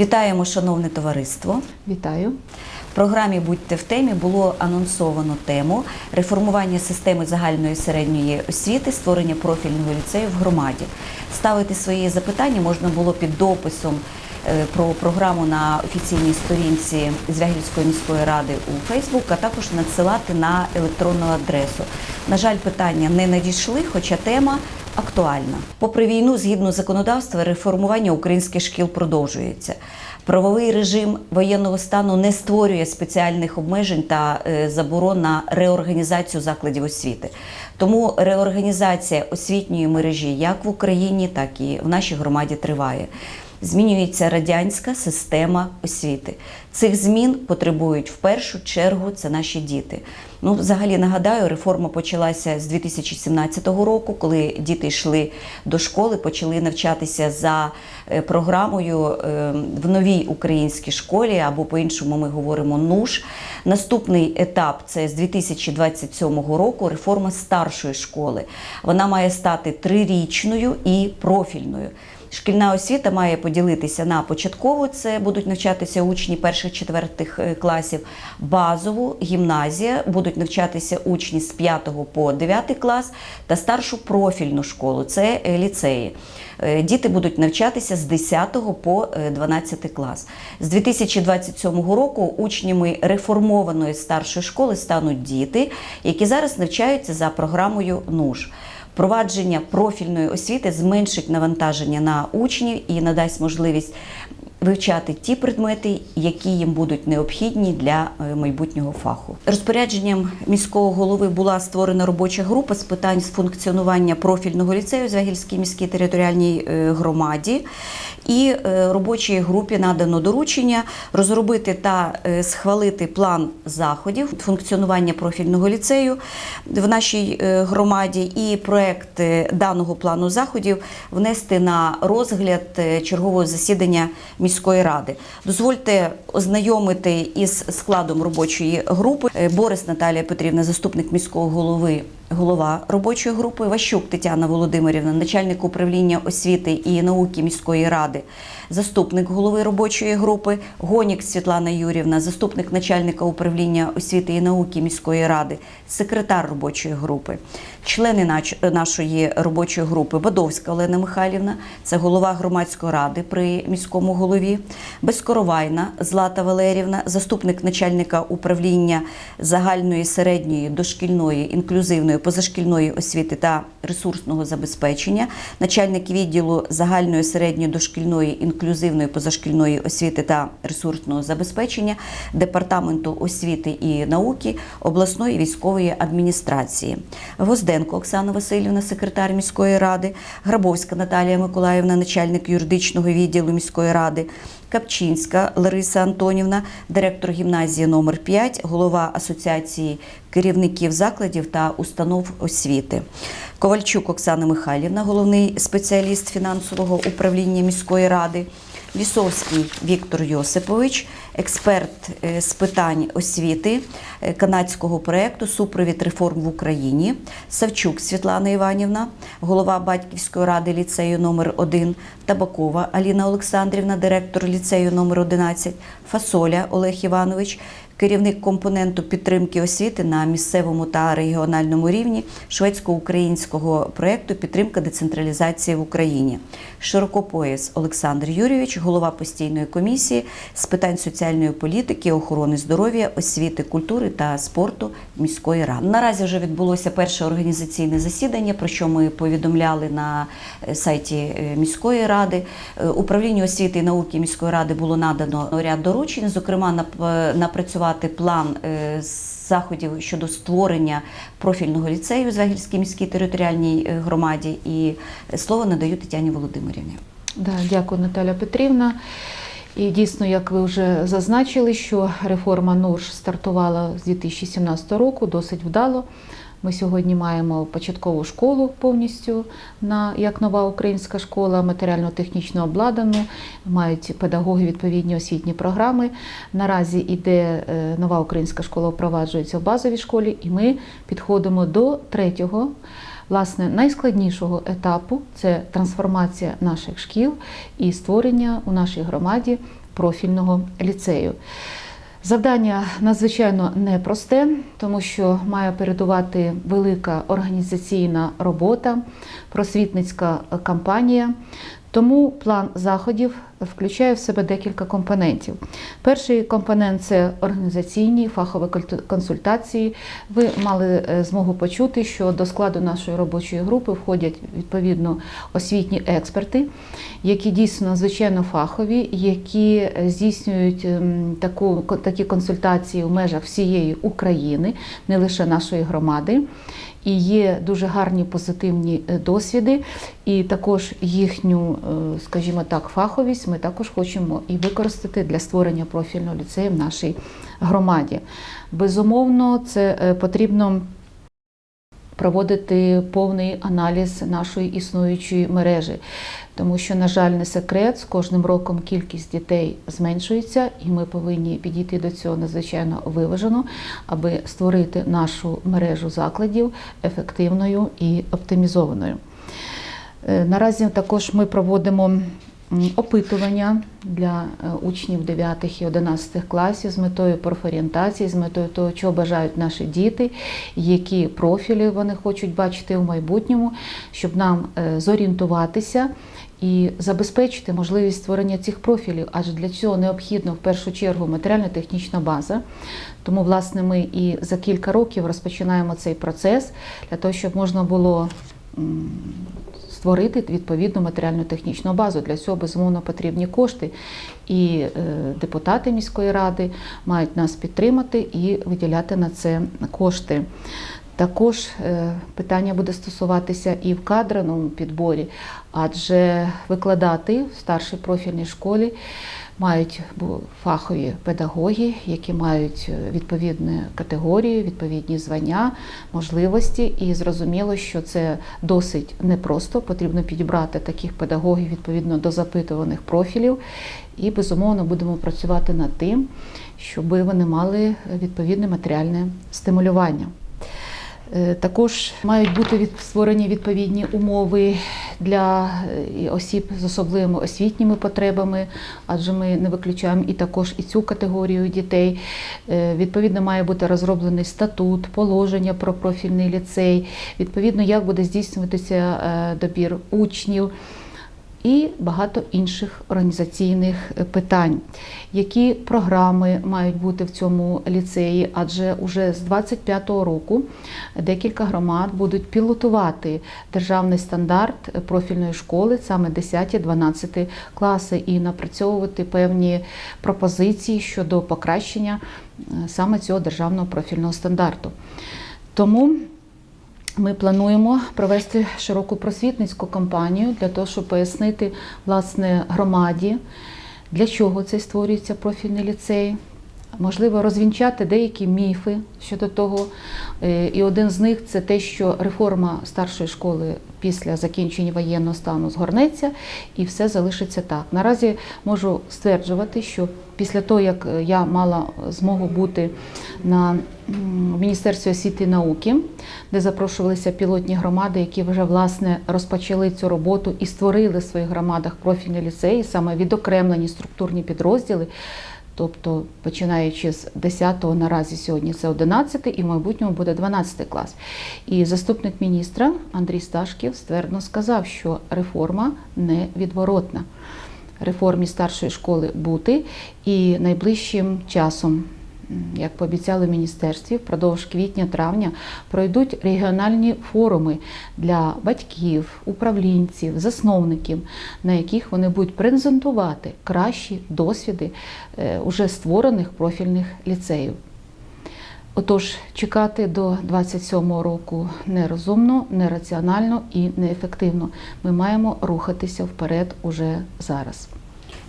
Вітаємо, шановне товариство. Вітаю. В програмі Будьте в темі було анонсовано тему реформування системи загальної середньої освіти, створення профільного ліцею в громаді. Ставити свої запитання можна було під дописом е, про програму на офіційній сторінці Звягільської міської ради у Фейсбук, а також надсилати на електронну адресу. На жаль, питання не надійшли, хоча тема актуальна. Попри війну, згідно законодавства, реформування українських шкіл продовжується. Правовий режим воєнного стану не створює спеціальних обмежень та е, заборон на реорганізацію закладів освіти. Тому реорганізація освітньої мережі як в Україні, так і в нашій громаді триває. Змінюється радянська система освіти. Цих змін потребують в першу чергу це наші діти. Ну, взагалі нагадаю, реформа почалася з 2017 року, коли діти йшли до школи, почали навчатися за е, програмою е, в новій українській школі, або по-іншому ми говоримо НУШ. Наступний етап це з 2027 року реформа старшої школи. Вона має стати трирічною і профільною. Шкільна освіта має поділитися на початкову, це будуть навчатися учні перших четвертих е, класів, базову, гімназія, будуть навчатися учні з 5 по 9 клас та старшу профільну школу це е, ліцеї. Е, Діти будуть навчатися з 10 по е, 12 клас. З 2027 року учнями реформованої старшої школи стануть діти, які зараз навчаються за програмою НУШ. Впровадження профільної освіти зменшить навантаження на учнів і надасть можливість вивчати ті предмети, які їм будуть необхідні для е, майбутнього фаху. Розпорядженням міського голови була створена робоча група з питань з функціонування профільного ліцею Звягільській міській територіальній е, громаді. І е, робочій групі надано доручення розробити та схвалити план заходів функціонування профільного ліцею в нашій громаді і проект даного плану заходів внести на розгляд чергового засідання міської ради. Дозвольте ознайомити із складом робочої групи. Е, Борис Наталія Петрівна, заступник міського голови. Голова робочої групи Ващук Тетяна Володимирівна, начальник управління освіти і науки міської ради, заступник голови робочої групи, Гонік Світлана Юрівна, заступник начальника управління освіти і науки міської ради, секретар робочої групи, члени нашої робочої групи Бадовська Олена Михайлівна, це голова громадської ради при міському голові, Безкоровайна Злата Валерівна, заступник начальника управління загальної середньої дошкільної інклюзивної позашкільної освіти та ресурсного забезпечення, начальник відділу загальної середньої дошкільної інклюзивної позашкільної освіти та ресурсного забезпечення департаменту освіти і науки обласної військової адміністрації, Гвозденко Оксана Васильівна, секретар міської ради, Грабовська Наталія Миколаївна, начальник юридичного відділу міської ради. Капчинська Лариса Антонівна, директор гімназії номер 5 голова Асоціації керівників закладів та установ освіти. Ковальчук Оксана Михайлівна, головний спеціаліст фінансового управління міської ради. Лісовський Віктор Йосипович, експерт е, з питань освіти е, канадського проєкту Супровід реформ в Україні, Савчук Світлана Іванівна, голова Батьківської ради ліцею номер 1 Табакова Аліна Олександрівна, директор ліцею номер 11 Фасоля Олег Іванович, керівник компоненту підтримки освіти на місцевому та регіональному рівні шведсько-українського проєкту Підтримка децентралізації в Україні. Широкопояс Олександр Юрійович, голова постійної комісії з питань соціальної політики, охорони здоров'я, освіти, культури та спорту міської ради. Наразі вже відбулося перше організаційне засідання, про що ми повідомляли на е, сайті е, міської ради. Е, Управлінню освіти і науки міської ради було надано ряд доручень, зокрема нап- напрацювати план е, заходів щодо створення профільного ліцею в Звягільській міській територіальній е, громаді. І слово надаю Тетяні Володимирівні. Да, дякую, Наталя Петрівна. І дійсно, як ви вже зазначили, що реформа НУРШ стартувала з 2017 року досить вдало. Ми сьогодні маємо початкову школу повністю на як нова українська школа, матеріально-технічно обладнану, мають педагоги відповідні освітні програми. Наразі іде е, нова українська школа, впроваджується в базовій школі, і ми підходимо до третього. Власне, найскладнішого етапу це трансформація наших шкіл і створення у нашій громаді профільного ліцею. Завдання надзвичайно непросте, тому що має передувати велика організаційна робота, просвітницька кампанія. Тому план заходів включає в себе декілька компонентів. Перший компонент це організаційні фахові консультації. Ви мали е, змогу почути, що до складу нашої робочої групи входять відповідно освітні експерти, які дійсно надзвичайно фахові, які е, здійснюють ем, таку, такі консультації в межах всієї України, не лише нашої громади. І є дуже гарні позитивні е, досвіди, і також їхню, скажімо так, фаховість ми також хочемо і використати для створення профільного ліцею в нашій громаді. Безумовно, це е, потрібно проводити повний аналіз нашої існуючої мережі, тому що, на жаль, не секрет, з кожним роком кількість дітей зменшується, і ми повинні підійти до цього надзвичайно виважено, аби створити нашу мережу закладів ефективною і оптимізованою. Е, Наразі також ми проводимо опитування для е, учнів 9 і 11 класів з метою профорієнтації, з метою того, чого бажають наші діти, які профілі вони хочуть бачити в майбутньому, щоб нам е, зорієнтуватися і забезпечити можливість створення цих профілів, адже для цього необхідно в першу чергу матеріально-технічна база. Тому, власне, ми і за кілька років розпочинаємо цей процес для того, щоб можна було створити відповідну матеріально-технічну базу. Для цього безумовно потрібні кошти. І е, депутати міської ради мають нас підтримати і виділяти на це кошти. Також е, питання буде стосуватися і в кадровому підборі, адже викладати в старшій профільній школі мають фахові педагоги, які мають е, відповідні категорії, відповідні звання, можливості. І зрозуміло, що це досить непросто. Потрібно підібрати таких педагогів відповідно до запитуваних профілів. І безумовно будемо працювати над тим, щоб вони мали відповідне матеріальне стимулювання. Е, Також мають бути створені відповідні умови для е, осіб з особливими освітніми потребами, адже ми не виключаємо і також і цю категорію дітей. Е, Відповідно, має бути розроблений статут, положення про профільний ліцей, відповідно, як буде здійснюватися добір учнів і багато інших організаційних питань. Які програми мають бути в цьому ліцеї? Адже уже з 25-го року декілька громад будуть пілотувати державний стандарт профільної школи, саме 10-12 класи, і напрацьовувати певні пропозиції щодо покращення е, саме цього державного профільного стандарту. Тому ми плануємо провести широку просвітницьку кампанію для того, щоб пояснити власне громаді, для чого цей створюється профільний ліцей. Можливо, розвінчати деякі міфи щодо того. Е, І один з них це те, що реформа старшої школи після закінчення воєнного стану згорнеться і все залишиться так. Наразі можу стверджувати, що після того, як е, я мала змогу бути на Міністерстві освіти і науки, де запрошувалися пілотні громади, які вже власне розпочали цю роботу і створили в своїх громадах профільні ліцеї, саме відокремлені структурні підрозділи. Тобто, починаючи з 10-го, наразі сьогодні це 11 і в майбутньому буде 12 клас. І заступник міністра Андрій Сташків ствердно сказав, що реформа невідворотна. Реформі старшої школи бути і найближчим часом, як пообіцяли міністерстві, впродовж квітня-травня пройдуть регіональні форуми для батьків, управлінців, засновників, на яких вони будуть презентувати кращі досвіди е, уже створених профільних ліцеїв. Отож, чекати до 27-го року нерозумно, нераціонально і неефективно. Ми маємо рухатися вперед уже зараз.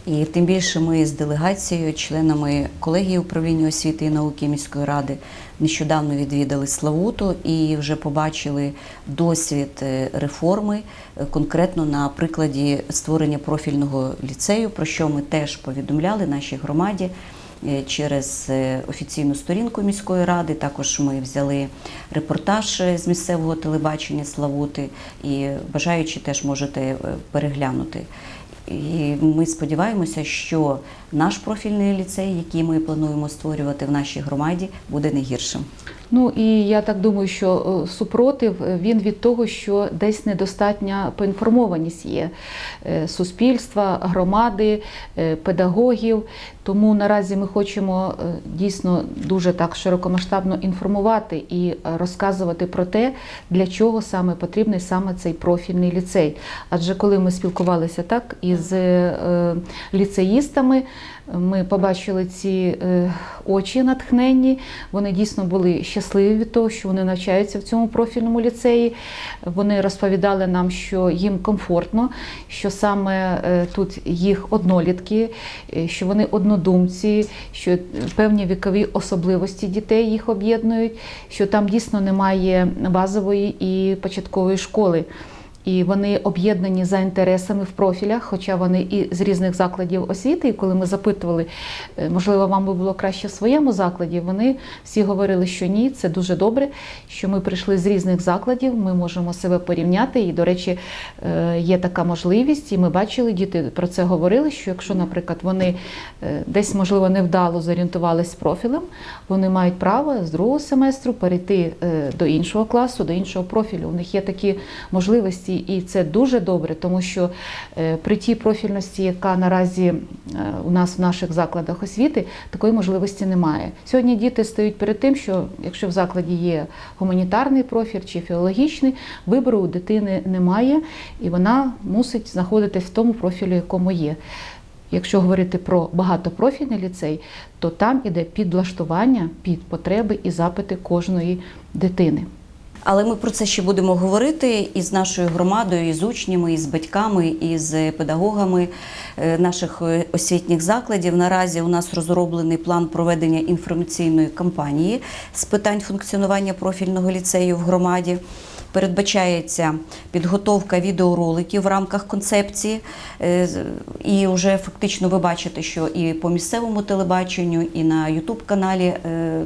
І тим більше ми з делегацією, членами колегії управління освіти і науки міської ради нещодавно відвідали Славуту і вже побачили досвід е, реформи е, конкретно на прикладі створення профільного ліцею, про що ми теж повідомляли нашій громаді. Е, через е, офіційну сторінку міської ради. Також ми взяли репортаж е, з місцевого телебачення Славути, і бажаючі теж можете переглянути. І ми сподіваємося, що наш профільний ліцей, який ми плануємо створювати в нашій громаді, буде не гіршим. Ну і я так думаю, що е, супротив е, він від того, що десь недостатня поінформованість є е, суспільства, громади, педагогів. Тому наразі ми хочемо дійсно дуже так широкомасштабно інформувати і розказувати про те, для чого саме потрібний саме цей профільний ліцей. Адже коли ми спілкувалися так із ліцеїстами, ми побачили ці е, очі натхненні. Вони дійсно були щасливі від того, що вони навчаються в цьому профільному ліцеї. Вони розповідали нам, що їм комфортно, що саме е, тут їх однолітки, е, що вони однодумці, що певні вікові особливості дітей їх об'єднують, що там дійсно немає базової і початкової школи. І вони об'єднані за інтересами в профілях, хоча вони і з різних закладів освіти. І коли ми запитували, е, можливо, вам би було краще в своєму закладі, вони всі говорили, що ні, це дуже добре, що ми прийшли з різних закладів, ми можемо себе порівняти. І, до речі, е, є така можливість, і ми бачили, діти про це говорили. Що якщо, наприклад, вони е, десь, можливо, невдало зорієнтувалися профілем, вони мають право з другого семестру перейти до іншого класу, до іншого профілю. У них є такі можливості, і це дуже добре, тому що е, при тій профільності, яка наразі е, у нас в наших закладах освіти, такої можливості немає. Сьогодні діти стають перед тим, що якщо в закладі є гуманітарний профіль чи філологічний, вибору у дитини немає, і вона мусить знаходитись в тому профілі, якому є. Якщо говорити про багатопрофільний ліцей, то там іде підлаштування під потреби і запити кожної дитини. Але ми про це ще будемо говорити і з нашою громадою, і з учнями, і з батьками, і з педагогами е, наших е, освітніх закладів. Наразі у нас розроблений план проведення інформаційної кампанії з питань функціонування профільного ліцею в громаді. Передбачається підготовка відеороликів в рамках концепції, Е, і вже фактично ви бачите, що і по місцевому телебаченню, і на Ютуб-каналі е,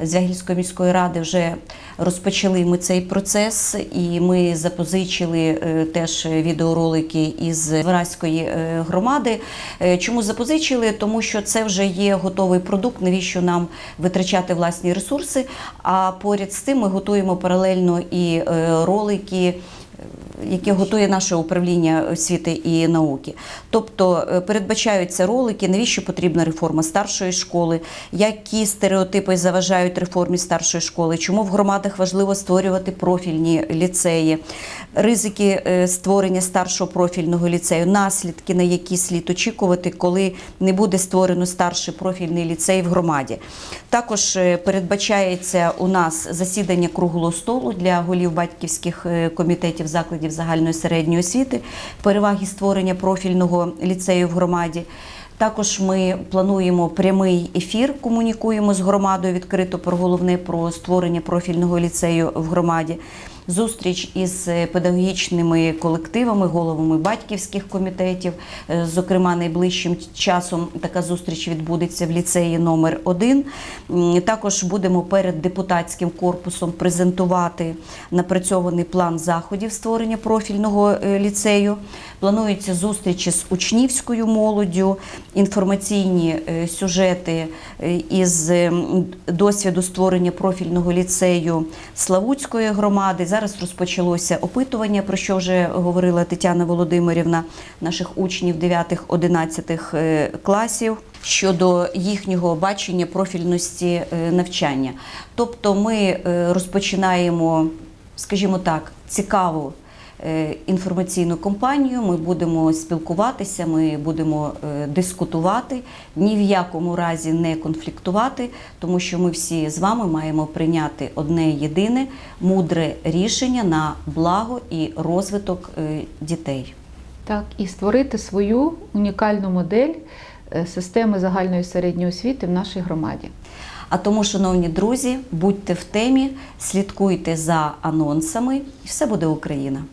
Звягільської міської ради вже розпочали ми цей процес, і ми запозичили е, теж відеоролики із Вараської е, громади. Чому запозичили? Тому що це вже є готовий продукт, навіщо нам витрачати власні ресурси. А поряд з цим ми готуємо паралельно і ролики яке готує наше управління освіти і науки. Тобто е, передбачаються ролики, навіщо потрібна реформа старшої школи, які стереотипи заважають реформі старшої школи, чому в громадах важливо створювати профільні ліцеї, ризики е, створення старшого профільного ліцею, наслідки, на які слід очікувати, коли не буде створено старший профільний ліцей в громаді. Також е, передбачається у нас засідання круглого столу для голів батьківських комітетів закладів загальної середньої освіти, переваги створення профільного ліцею в громаді. Також ми плануємо прямий ефір, комунікуємо з громадою відкрито про головне про створення профільного ліцею в громаді. Зустріч із е, педагогічними колективами, головами батьківських комітетів. Е, Зокрема, найближчим часом така зустріч відбудеться в ліцеї номер 1 Також будемо перед депутатським корпусом презентувати напрацьований план заходів створення профільного е, ліцею. Плануються зустрічі з учнівською молоддю, інформаційні е, сюжети е, із досвіду створення профільного ліцею Славутської громади. Зараз розпочалося опитування, про що вже говорила Тетяна Володимирівна, наших учнів 9-11 е, класів. Щодо їхнього бачення профільності навчання, тобто ми розпочинаємо, скажімо так, цікаву інформаційну кампанію. Ми будемо спілкуватися, ми будемо е, дискутувати, ні в якому разі не конфліктувати, тому що ми всі з вами маємо прийняти одне єдине мудре рішення на благо і розвиток е, дітей. Так, і створити свою унікальну модель е, системи загальної середньої освіти в нашій громаді. А тому, шановні друзі, будьте в темі, слідкуйте за анонсами, і все буде Україна.